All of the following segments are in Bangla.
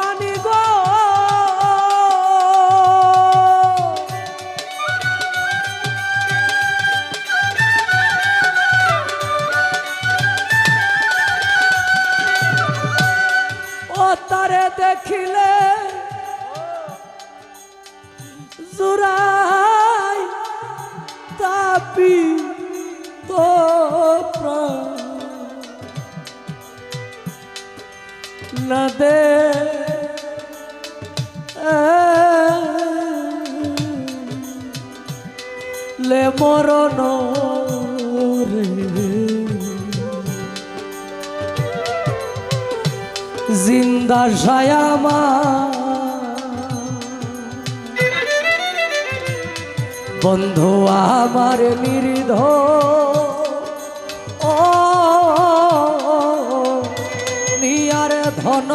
প্রাণী গো। তারে দেখিলে জুরাই তাপি লে মরণ রে। জিন্দা সায়ামা। বন্ধু আমার নির্ধ ও নিয়ার ধন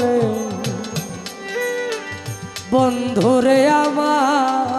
রে। বন্ধুরে আমার।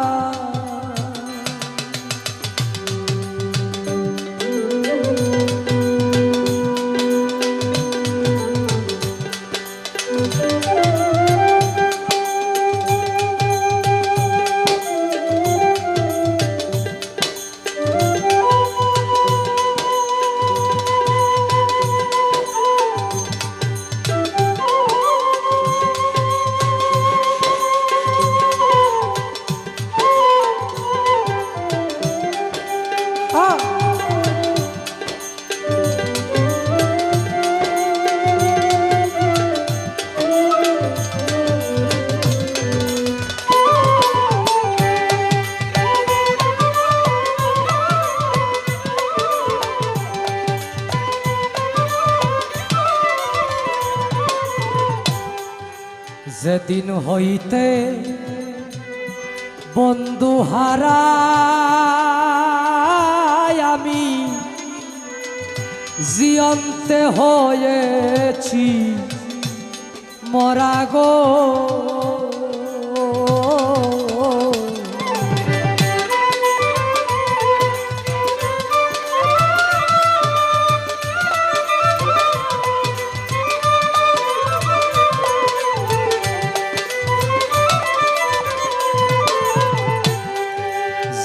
যেদিন হইতে বন্ধু হারা আমি জিয়ন্তে হয়েছি মরা গো।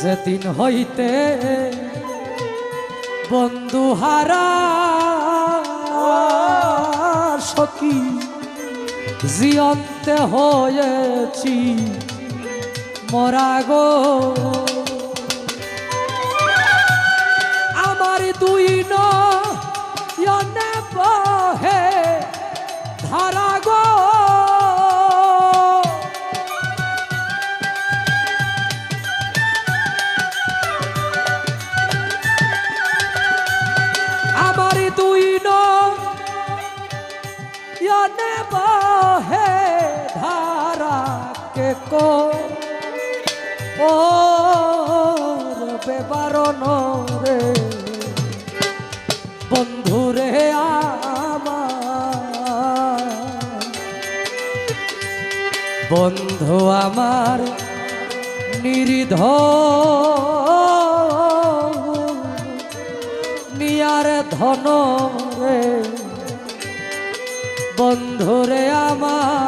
যেদিন হইতে বন্ধু হারা সখী জিয়ন্তে হয়েছি মরা গো। আমার দুই নয়নে বহে বেবারণ রে? বন্ধু রে বন্ধু আমার নিরিধ নিয়ার ধন রে। বন্ধুরে আমার।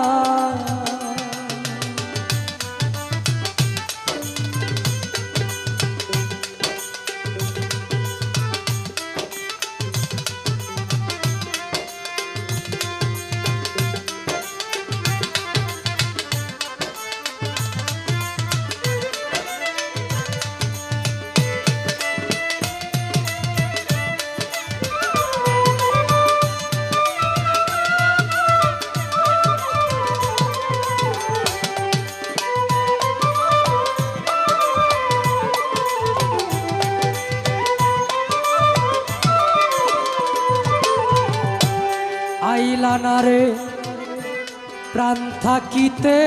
রে। প্রাণ থাকিতে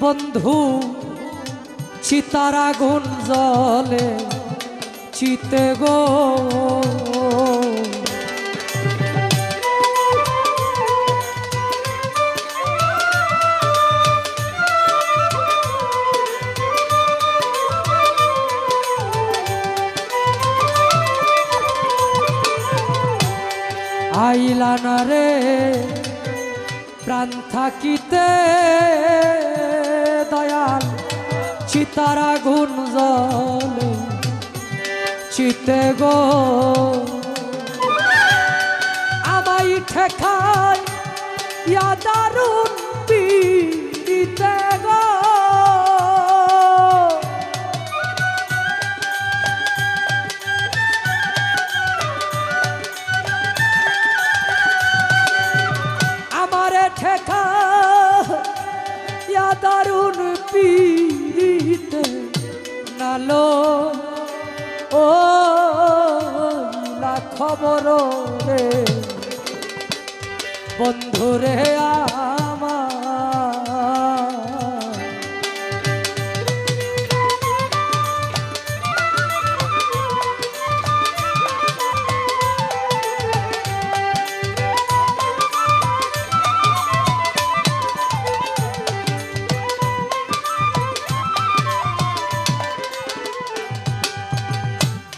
বন্ধু চিতারা গুণ জলে চিতে গো। আইলানা রে প্রাণ থাকিতে দয়াল চিতারা গুণ জলে চিতে গো। আমাই ঠেকায় ইয়া নালো ও না খবর রে। বন্ধু রে আমার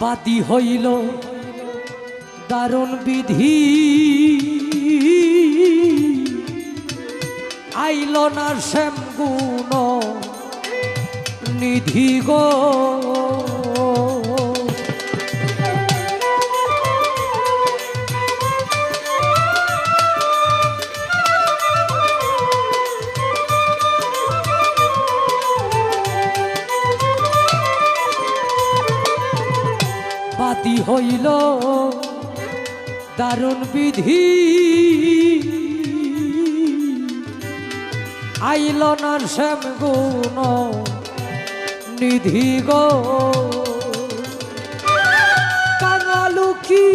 বাদী হইল দারুণ বিধি। আইল না শ্যাম গুণ নিধি গো। দারুণ বিধি। আইল না শ্যাম গুণ নিধি গো। কাঙালু কি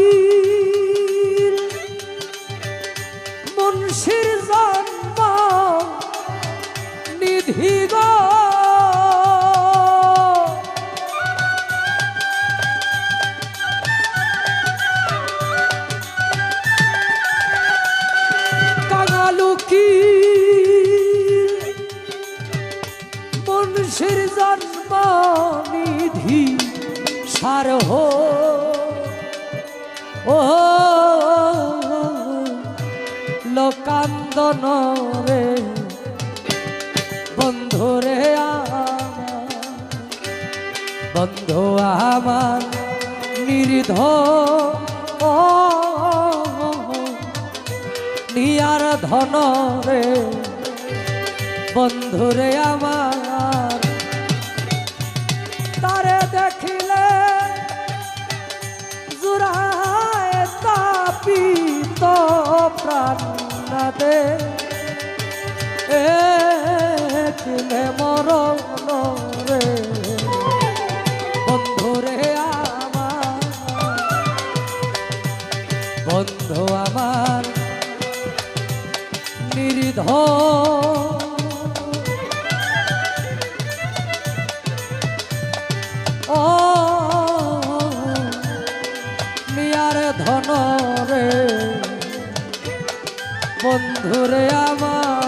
মুন্সির জন্ম নিধি গো। কি মনুষ্যের জন্ম নিধি সার হো। ও লোকান্দন রে বন্ধু রে বন্ধু আমার নির্ধ নিয়ার ধন রে বন্ধুরে আমার। তারে দেখিলে জুড়ায় তাপিত প্রাণ দে মরণ ধন রে। বন্ধুরে আমার